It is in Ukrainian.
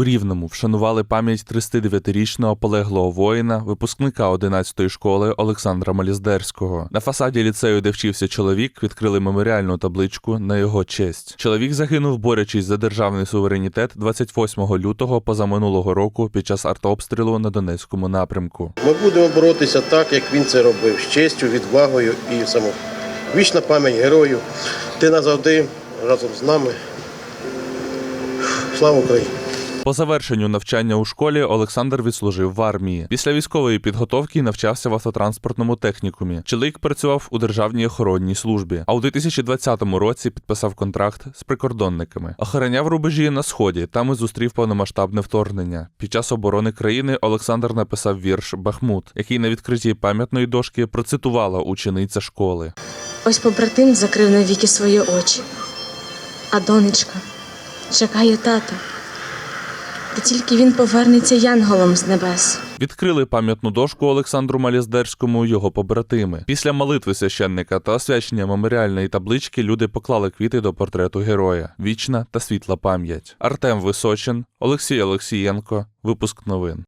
У Рівному вшанували пам'ять 39-річного полеглого воїна, випускника 11-ї школи Олександра Маліздерського. На фасаді ліцею, де вчився чоловік, відкрили меморіальну табличку на його честь. Чоловік загинув, борючись за державний суверенітет 28 лютого позаминулого року під час артобстрілу на Донецькому напрямку. Ми будемо боротися так, як він це робив, з честю, відвагою і само. Вічна пам'ять герою. Ти назавжди разом з нами. Слава Україні! По завершенню навчання у школі Олександр відслужив в армії. Після військової підготовки навчався в автотранспортному технікумі. Чоловік працював у державній охоронній службі, а у 2020 році підписав контракт з прикордонниками. Охороняв рубежі на сході. Там і зустрів повномасштабне вторгнення. Під час оборони країни Олександр написав вірш Бахмут, який на відкритті пам'ятної дошки процитувала учениця школи. Ось побратим закрив навіки свої очі, а донечка чекає тата. Та тільки він повернеться янголом з небес. Відкрили пам'ятну дошку Олександру Маліздерському його побратими. Після молитви священника та освячення меморіальної таблички люди поклали квіти до портрету героя. Вічна та світла пам'ять. Артем Височин, Олексій Олексієнко. Випуск новин.